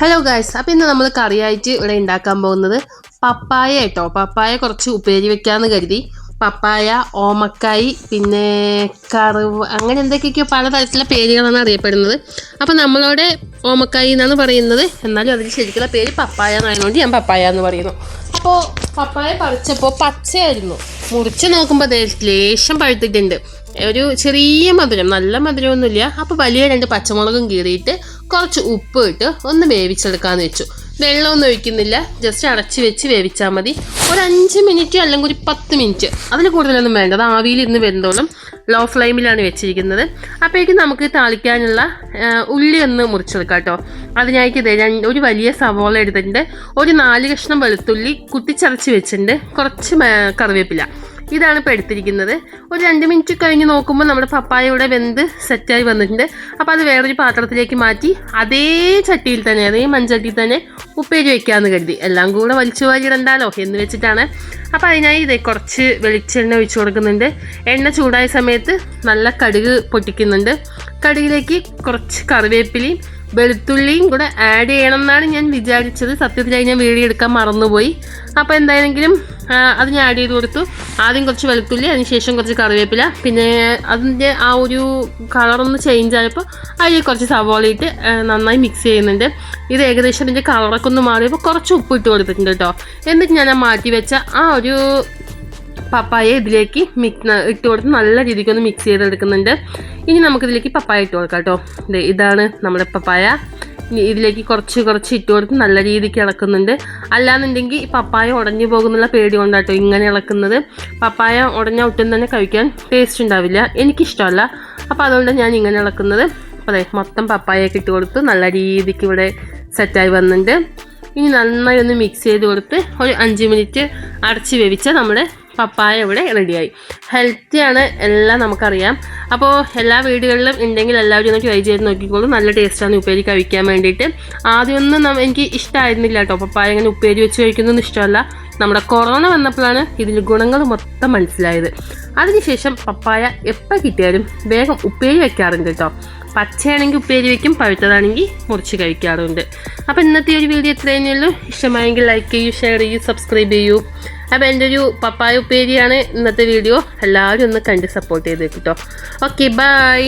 Hello guys അപ്പം ഇന്ന് നമ്മൾ കറിയായിട്ട് ഇവിടെ ഉണ്ടാക്കാൻ പോകുന്നത് പപ്പായ കേട്ടോ. പപ്പായ കുറച്ച് ഉപ്പേരി വെക്കാമെന്ന് കരുതി. പപ്പായ ഓമക്കായി പിന്നെ കറുവ് അങ്ങനെ എന്തൊക്കെയൊക്കെയോ പലതരത്തിലുള്ള പേരുകളാണ് അറിയപ്പെടുന്നത്. അപ്പം നമ്മളവിടെ ഓമക്കായി എന്നാണ് പറയുന്നത്. എന്നാലും അതിന് ശരിക്കുള്ള പേര് പപ്പായ എന്നായതുകൊണ്ട് ഞാൻ പപ്പായ എന്ന് പറയുന്നു. അപ്പോൾ പപ്പായ പറിച്ചപ്പോൾ പച്ചയായിരുന്നു. മുറിച്ച് നോക്കുമ്പോൾ ലേശം പഴുത്തിട്ടുണ്ട്. ഒരു ചെറിയ മധുരം നല്ല മധുരമൊന്നുമില്ല. അപ്പോൾ വലിയ രണ്ട് പച്ചമുളകും കീറിയിട്ട് കുറച്ച് ഉപ്പ് ഇട്ട് ഒന്ന് വേവിച്ചെടുക്കാമെന്ന് വെച്ചു. വെള്ളമൊന്നും ഒഴിക്കുന്നില്ല. ജസ്റ്റ് അടച്ച് വെച്ച് വേവിച്ചാൽ മതി. ഒരു അഞ്ച് മിനിറ്റ് അല്ലെങ്കിൽ ഒരു പത്ത് മിനിറ്റ്. അതിൽ കൂടുതലൊന്നും വേണ്ട. അത് ആവിയിൽ ഇരുന്ന് വെന്തോളും. ലോ ഫ്ലെയിമിലാണ് വെച്ചിരിക്കുന്നത്. അപ്പോഴേക്കും നമുക്ക് താളിക്കാനുള്ള ഉള്ളി ഒന്ന് മുറിച്ചെടുക്കാം കേട്ടോ. അതിനായിട്ട് ഇതേ ഒരു വലിയ സവോള എടുത്തിട്ടുണ്ട്. ഒരു നാല് കഷ്ണം വെളുത്തുള്ളി കുത്തിച്ചതച്ച് വെച്ചിട്ടുണ്ട്. കുറച്ച് കറിവേപ്പില. ഇതാണ് ഇപ്പോൾ എടുത്തിരിക്കുന്നത്. ഒരു രണ്ട് മിനിറ്റ് കഴിഞ്ഞ് നോക്കുമ്പോൾ നമ്മുടെ പപ്പായ ഇവിടെ വെന്ത് സെറ്റായി വന്നിട്ടുണ്ട്. അപ്പോൾ അത് വേറൊരു പാത്രത്തിലേക്ക് മാറ്റി അതേ ചട്ടിയിൽ തന്നെ അതേ മൺചട്ടിയിൽ തന്നെ ഉപ്പേരി വെക്കാമെന്ന് കരുതി. എല്ലാം കൂടെ വലിച്ചു വാരിയിടണ്ടാലോ എന്ന് വെച്ചിട്ടാണ്. അപ്പോൾ അതിനായി ഇതേ കുറച്ച് വെളിച്ചെണ്ണ ഒഴിച്ചു കൊടുക്കുന്നുണ്ട്. എണ്ണ ചൂടായ സമയത്ത് നല്ല കടുക് പൊട്ടിക്കുന്നുണ്ട്. കടുകിലേക്ക് കുറച്ച് കറിവേപ്പിലയും വെളുത്തുള്ളിയും കൂടെ ആഡ് ചെയ്യണം എന്നാണ് ഞാൻ വിചാരിച്ചത്. സത്യത്തിലായി ഞാൻ വീഡിയോ എടുക്കാൻ മറന്നുപോയി. അപ്പോൾ എന്തായാലും അത് ഞാൻ ആഡ് ചെയ്ത് കൊടുത്തു. ആദ്യം കുറച്ച് വെളുത്തുള്ളി അതിനുശേഷം കുറച്ച് കറിവേപ്പില. പിന്നെ അതിന്റെ ആ ഒരു കളറൊന്ന് ചേഞ്ച് ആയപ്പോൾ അതിൽ കുറച്ച് സവോള ഇട്ട് നന്നായി മിക്സ് ചെയ്യുന്നുണ്ട്. ഇത് ഏകദേശം അതിന്റെ കളറൊക്കെ ഒന്ന് മാറിയപ്പോൾ കുറച്ച് ഉപ്പ് ഇട്ട് കൊടുത്തിട്ടുണ്ട് കേട്ടോ എന്നിട്ട് ഞാൻ മാറ്റി വെച്ച ആ ഒരു പപ്പായ ഇതിലേക്ക് മിക്സ് ഇട്ട് കൊടുത്ത് നല്ല രീതിക്ക് ഒന്ന് മിക്സ് ചെയ്തെടുക്കുന്നുണ്ട്. ഇനി നമുക്കിതിലേക്ക് പപ്പായ ഇട്ട് കൊടുക്കാം കേട്ടോ. ഇതാണ് നമ്മുടെ പപ്പായ. ഇതിലേക്ക് കുറച്ച് കുറച്ച് ഇട്ട് കൊടുത്ത് നല്ല രീതിക്ക് ഇളക്കുന്നുണ്ട്. അല്ലാന്നുണ്ടെങ്കിൽ പപ്പായ ഉടഞ്ഞു പോകുന്നുള്ള പേടി കൊണ്ടാട്ടോ ഇങ്ങനെ ഇളക്കുന്നത്. പപ്പായ ഉടഞ്ഞ ഒട്ടും തന്നെ കഴിക്കാൻ ടേസ്റ്റ് ഉണ്ടാവില്ല. എനിക്കിഷ്ടമല്ല. അപ്പോൾ അതുകൊണ്ട് ഞാൻ ഇങ്ങനെ ഇളക്കുന്നത്. അപ്പോൾ മൊത്തം പപ്പായൊക്കെ ഇട്ട് കൊടുത്ത് നല്ല രീതിക്ക് ഇവിടെ സെറ്റായി വന്നിട്ടുണ്ട്. ഇനി നന്നായി ഒന്ന് മിക്സ് ചെയ്ത് കൊടുത്ത് ഒരു അഞ്ച് മിനിറ്റ് അടച്ച് വേവിച്ച നമ്മുടെ പപ്പായ ഇവിടെ റെഡിയായി. ഹെൽത്തിയാണ് എല്ലാം നമുക്കറിയാം. അപ്പോൾ എല്ലാ വീടുകളിലും ഉണ്ടെങ്കിൽ എല്ലാവരും ഒന്ന് ട്രൈ ചെയ്ത് നോക്കിക്കോളൂ. നല്ല ടേസ്റ്റാണ് ഉപ്പേരി കഴിക്കാൻ വേണ്ടിയിട്ട്. ആദ്യമൊന്നും എനിക്ക് ഇഷ്ടമായിരുന്നില്ല കേട്ടോ പപ്പായ ഇങ്ങനെ ഉപ്പേരി വെച്ച് കഴിക്കുന്നൊന്നും ഇഷ്ടമല്ല. നമ്മുടെ കൊറോണ വന്നപ്പോഴാണ് ഇതിന്റെ ഗുണങ്ങൾ മൊത്തം മനസ്സിലായത്. അതിനുശേഷം പപ്പായ എപ്പോൾ കിട്ടിയാലും വേഗം ഉപ്പേരി വെക്കാറുണ്ട് കേട്ടോ പച്ചയാണെങ്കിൽ ഉപ്പേരി വയ്ക്കും പഴുത്തതാണെങ്കിൽ മുറിച്ച് കഴിക്കാറുണ്ട്. അപ്പോൾ ഇന്നത്തെ ഒരു വീഡിയോ ഇത്രയേ ഇഷ്ടമായെങ്കിൽ ലൈക്ക് ചെയ്യൂ ഷെയർ ചെയ്യൂ സബ്സ്ക്രൈബ് ചെയ്യൂ. അപ്പോൾ എന്റെ ഒരു പപ്പായ ഉപ്പേരിയാണ് ഇന്നത്തെ വീഡിയോ എല്ലാവരും ഒന്ന് കണ്ട് സപ്പോർട്ട് ചെയ്ത് കേട്ടോ ഓക്കെ ബൈ